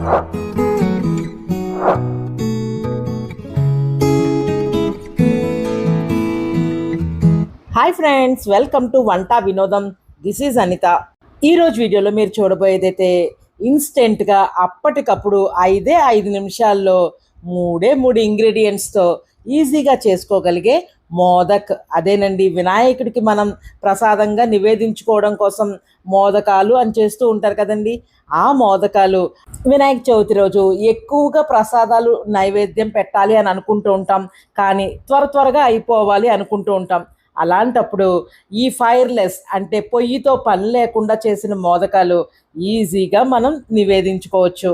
Hi friends welcome to వంట వినోదం. This is Anitha ఈరోజు వీడియోలో మీరు చూడబోయేదైతే ఇన్స్టెంట్గా అప్పటికప్పుడు ఐదే ఐదు నిమిషాల్లో మూడే మూడు ఇంగ్రీడియంట్స్తో ఈజీగా చేసుకోగలిగే మోదక్. అదేనండి వినాయకుడికి మనం ప్రసాదంగా నివేదించుకోవడం కోసం మోదకాలు అని చేస్తూ ఉంటారు కదండి. ఆ మోదకాలు. వినాయక చవితి రోజు ఎక్కువగా ప్రసాదాలు నైవేద్యం పెట్టాలి అని అనుకుంటూ ఉంటాం. కానీ త్వర త్వరగా అయిపోవాలి అనుకుంటూ ఉంటాం. అలాంటప్పుడు ఈ ఫైర్లెస్ అంటే పొయ్యితో పని లేకుండా చేసిన మోదకాలు ఈజీగా మనం నివేదించుకోవచ్చు.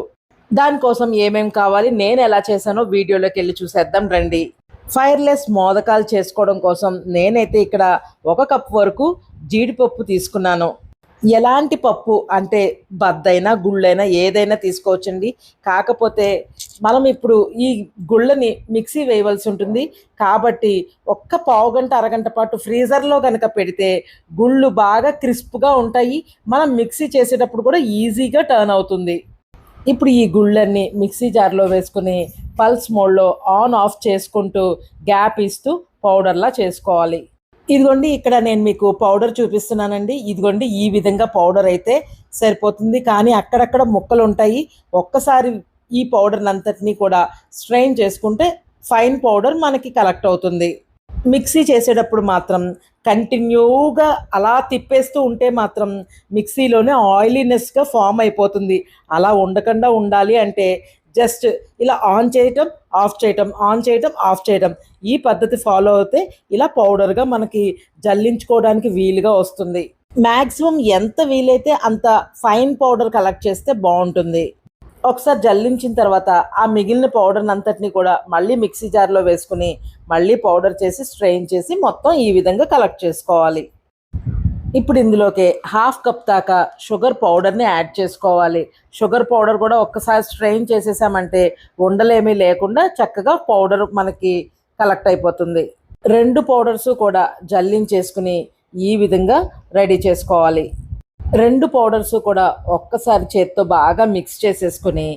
దానికోసం ఏమేం కావాలి నేను ఎలా చేశానో వీడియోలోకి వెళ్ళి చూసేద్దాం రండి. ఫైర్లెస్ మోదకాలు చేసుకోవడం కోసం నేనైతే ఇక్కడ ఒక కప్ వరకు జీడిపప్పు తీసుకున్నాను. ఎలాంటి పప్పు అంటే బద్దైనా గుళ్ళైనా ఏదైనా తీసుకోవచ్చండి. కాకపోతే మనం ఇప్పుడు ఈ గుళ్ళని మిక్సీ వేయవలసి ఉంటుంది. కాబట్టి ఒక్క పావు గంట అరగంట పాటు ఫ్రీజర్లో కనుక పెడితే గుళ్ళు బాగా క్రిస్ప్గా ఉంటాయి. మనం మిక్సీ చేసేటప్పుడు కూడా ఈజీగా టర్న్ అవుతుంది. ఇప్పుడు ఈ గుళ్ళన్నీ మిక్సీ జార్లో వేసుకుని పల్స్ మోడ్లో ఆన్ ఆఫ్ చేసుకుంటూ గ్యాప్ ఇస్తూ పౌడర్లా చేసుకోవాలి. ఇదిగోండి ఇక్కడ నేను మీకు పౌడర్ చూపిస్తున్నానండి. ఇదిగోండి ఈ విధంగా పౌడర్ అయితే సరిపోతుంది. కానీ అక్కడక్కడ ముక్కలు ఉంటాయి. ఒక్కసారి ఈ పౌడర్ని అంతటినీ కూడా స్ట్రెయిన్ చేసుకుంటే ఫైన్ పౌడర్ మనకి కలెక్ట్ అవుతుంది. మిక్సీ చేసేటప్పుడు మాత్రం కంటిన్యూగా అలా తిప్పేస్తూ ఉంటే మాత్రం మిక్సీలోనే ఆయిలీనెస్గా ఫామ్ అయిపోతుంది. అలా ఉండకుండా ఉండాలి అంటే జస్ట్ ఇలా ఆన్ చేయటం ఆఫ్ చేయటం ఆన్ చేయటం ఆఫ్ చేయటం. ఈ పద్ధతి ఫాలో అయితే ఇలా పౌడర్గా మనకి జల్లించుకోవడానికి వీలుగా వస్తుంది. మ్యాక్సిమం ఎంత వీలైతే అంత ఫైన్ పౌడర్ కలెక్ట్ చేస్తే బాగుంటుంది. ఒకసారి జల్లించిన తర్వాత ఆ మిగిలిన పౌడర్ని అంతటిని కూడా మళ్ళీ మిక్సీ జార్లో వేసుకుని మళ్ళీ పౌడర్ చేసి స్ట్రెయిన్ చేసి మొత్తం ఈ విధంగా కలెక్ట్ చేసుకోవాలి. ఇప్పుడు ఇందులోకి హాఫ్ కప్ దాకా షుగర్ పౌడర్ని యాడ్ చేసుకోవాలి. షుగర్ పౌడర్ కూడా ఒక్కసారి స్ట్రెయిన్ చేసేసామంటే ఉండలేమీ లేకుండా చక్కగా పౌడర్ మనకి కలెక్ట్ అయిపోతుంది. రెండు పౌడర్స్ కూడా జల్లించేసుకుని ఈ విధంగా రెడీ చేసుకోవాలి. రెండు పౌడర్స్ కూడా ఒక్కసారి చేత్తో బాగా మిక్స్ చేసేసుకుని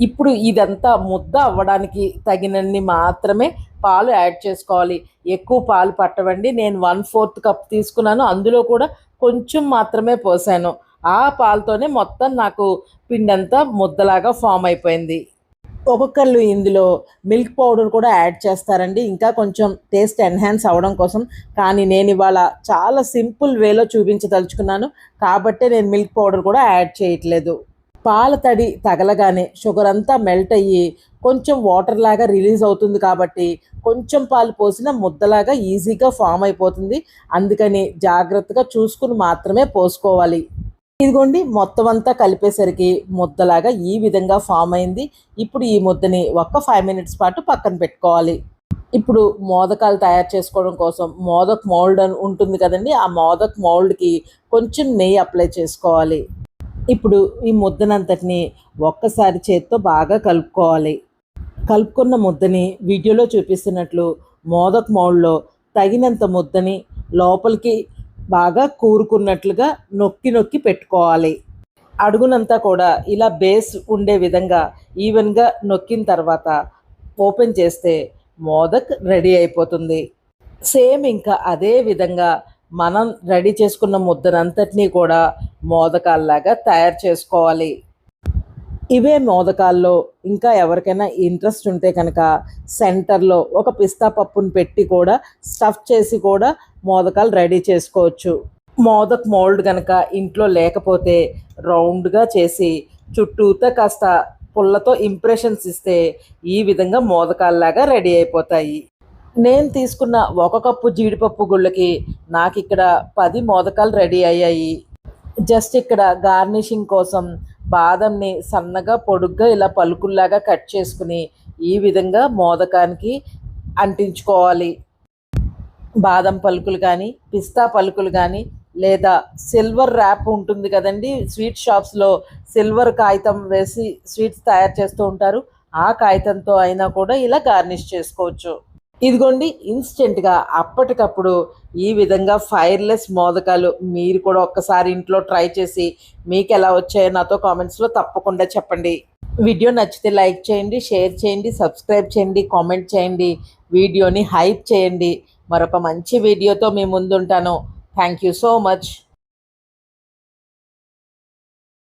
ఇప్పుడు ఇదంతా ముద్ద అవ్వడానికి తగినన్ని మాత్రమే పాలు యాడ్ చేసుకోవాలి. ఎక్కువ పాలు పట్టవండి. నేను వన్ ఫోర్త్ కప్ తీసుకున్నాను. అందులో కూడా కొంచెం మాత్రమే పోసాను. ఆ పాలతోనే మొత్తం నాకు పిండంతా ముద్దలాగా ఫామ్ అయిపోయింది. ఒక్కొక్కళ్ళు ఇందులో మిల్క్ పౌడర్ కూడా యాడ్ చేస్తారండి. ఇంకా కొంచెం టేస్ట్ ఎన్హాన్స్ అవడం కోసం. కానీ నేను ఇవాళ చాలా సింపుల్ వేలో చూపించదలుచుకున్నాను. కాబట్టే నేను మిల్క్ పౌడర్ కూడా యాడ్ చేయట్లేదు. పాల తడి తగలగానే షుగర్ అంతా మెల్ట్ అయ్యి కొంచెం వాటర్ లాగా రిలీజ్ అవుతుంది కాబట్టి కొంచెం పాలు పోసిన ముద్దలాగా ఈజీగా ఫామ్ అయిపోతుంది. అందుకని జాగ్రత్తగా చూసుకుని మాత్రమే పోసుకోవాలి. ఇదిగోండి మొత్తం అంతా కలిపేసరికి ముద్దలాగా ఈ విధంగా ఫామ్ అయింది. ఇప్పుడు ఈ ముద్దని ఒక్క ఫైవ్ మినిట్స్ పాటు పక్కన పెట్టుకోవాలి. ఇప్పుడు మోదకాలు తయారు చేసుకోవడం కోసం మోదక్ మౌల్డ్ అని ఉంటుంది కదండి ఆ మోదక్ మౌల్డ్కి కొంచెం నెయ్యి అప్లై చేసుకోవాలి. ఇప్పుడు ఈ ముద్దనంతటిని ఒక్కసారి చేత్తో బాగా కలుపుకోవాలి. కలుపుకున్న ముద్దని వీడియోలో చూపిస్తున్నట్లు మోదక్ మౌల్డ్లో తగినంత ముద్దని లోపలికి బాగా కూరుకున్నట్లుగా నొక్కి నొక్కి పెట్టుకోవాలి. అడుగునంతా కూడా ఇలా బేస్ ఉండే విధంగా ఈవెన్గా నొక్కిన తర్వాత ఓపెన్ చేస్తే మోదక్ రెడీ అయిపోతుంది. సేమ్ ఇంకా అదే విధంగా మనం రెడీ చేసుకున్న ముద్దనంతటినీ కూడా మోదకాల్లాగా తయారు చేసుకోవాలి. ఇవే మోదకాల్లో ఇంకా ఎవరికైనా ఇంట్రెస్ట్ ఉంటే కనుక సెంటర్లో ఒక పిస్తా పప్పును పెట్టి కూడా స్టఫ్ చేసి కూడా మోదకాలు రెడీ చేసుకోవచ్చు. మోదక్ మోల్డ్ కనుక ఇంట్లో లేకపోతే రౌండ్గా చేసి చుట్టూతో కాస్త పుల్లతో ఇంప్రెషన్స్ ఇస్తే ఈ విధంగా మోదకాల్లాగా రెడీ అయిపోతాయి. నేను తీసుకున్న ఒక కప్పు జీడిపప్పు గుళ్ళకి నాకు ఇక్కడ పది మోదకాలు రెడీ అయ్యాయి. జస్ట్ ఇక్కడ గార్నిషింగ్ కోసం బాదంని సన్నగా పొడుగ్గా ఇలా పలుకుల్లాగా కట్ చేసుకుని ఈ విధంగా మోదకానికి అంటించుకోవాలి. బాదం పలుకులు కానీ పిస్తా పలుకులు కానీ లేదా సిల్వర్ ర్యాప్ ఉంటుంది కదండి స్వీట్ షాప్స్లో సిల్వర్ కాగితం వేసి స్వీట్స్ తయారు చేస్తూ ఉంటారు. ఆ కాగితంతో అయినా కూడా ఇలా గార్నిష్ చేసుకోవచ్చు. ఇదిగోండి ఇన్స్టెంట్గా అప్పటికప్పుడు ఈ విధంగా ఫైర్లెస్ మోదకాలు మీరు కూడా ఒక్కసారి ఇంట్లో ట్రై చేసి మీకు ఎలా వచ్చాయో నాతో కామెంట్స్లో తప్పకుండా చెప్పండి. వీడియో నచ్చితే లైక్ చేయండి షేర్ చేయండి సబ్స్క్రైబ్ చేయండి కామెంట్ చేయండి వీడియోని హైప్ చేయండి. మరొక మంచి వీడియోతో మీ ముందుంటాను. Thank you so much.